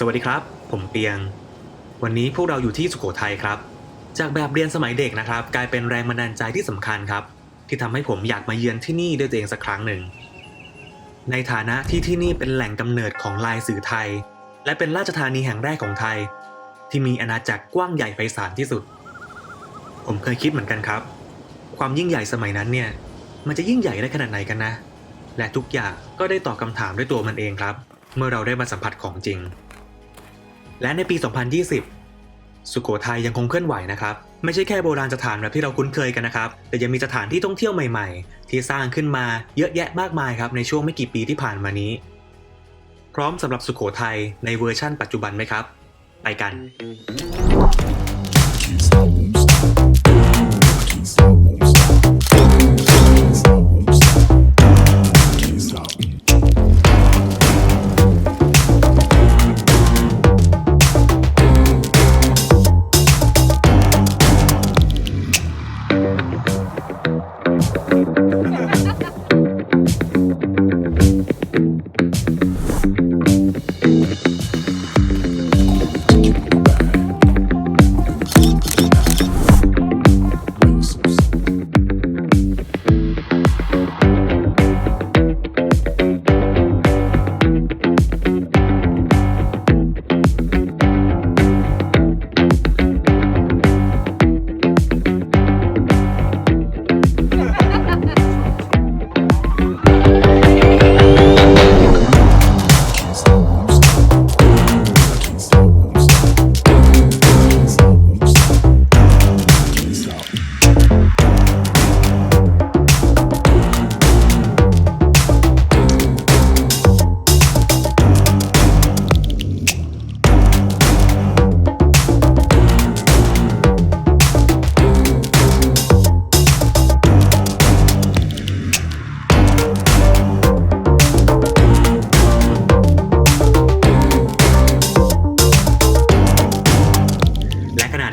สวัสดีครับ ผมเปียง วันนี้พวกเราอยู่ที่สุโขทัยครับ จากแบบเรียนสมัยเด็กนะครับ กลายเป็นแรงบันดาลใจที่สำคัญครับ ที่ทำให้ผมอยากมาเยือนที่นี่ด้วยตัวเองสักครั้งหนึ่ง ในฐานะที่ที่นี่เป็นแหล่งกำเนิดของลายสื่อไทย และเป็นราชธานีแห่งแรกของไทย ที่มีอาณาจักรกว้างใหญ่ไพศาลที่สุด ผมเคยคิดเหมือนกันครับ ความยิ่งใหญ่สมัยนั้นเนี่ย มันจะยิ่งใหญ่ได้ขนาดไหนกันนะ และทุกอย่างก็ได้ตอบคำถามด้วยตัวมันเองครับ เมื่อเราได้มาสัมผัสของจริง และในปี 2020 สุโขทัยยังคงเคลื่อนไหวนะครับ ไม่ใช่แค่โบราณสถานแบบที่เราคุ้นเคยกันนะครับ แต่ยังมีสถานที่ท่องเที่ยวใหม่ๆ ที่สร้างขึ้นมาเยอะแยะมากมายครับในช่วงไม่กี่ปีที่ผ่านมานี้ พร้อมสำหรับสุโขทัยในเวอร์ชั่นปัจจุบันไหมครับ ไปกัน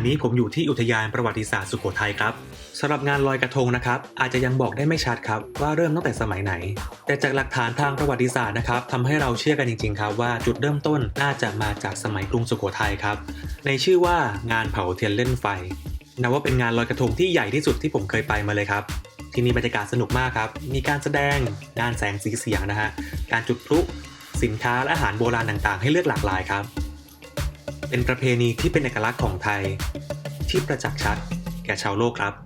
นี้ผมอยู่ที่อุทยานประวัติศาสตร์สุโขทัยครับสำหรับงานลอยกระทงนะครับ อาจจะยังบอกได้ไม่ชัดครับ ว่าเริ่มตั้งแต่สมัยไหน แต่จากหลักฐานทางประวัติศาสตร์นะครับทำให้เราเชื่อกันจริงๆครับว่าจุดเริ่มต้นน่าจะมาจากสมัยกรุงสุโขทัยครับ ในชื่อว่างานเผาเทียนเล่นไฟนับว่าเป็นงานลอยกระทงที่ใหญ่ที่สุดที่ผมเคยไปมาเลยครับ ที่นี่บรรยากาศสนุกมากครับ มีการแสดงงานแสงสีเสียงนะฮะการจุดพลุสินค้าและอาหารโบราณต่างๆ ให้เลือกหลากหลายครับ เป็นประเพณีที่เป็นเอกลักษณ์ของไทย ที่ประจักษ์ชัดแก่ชาวโลกครับ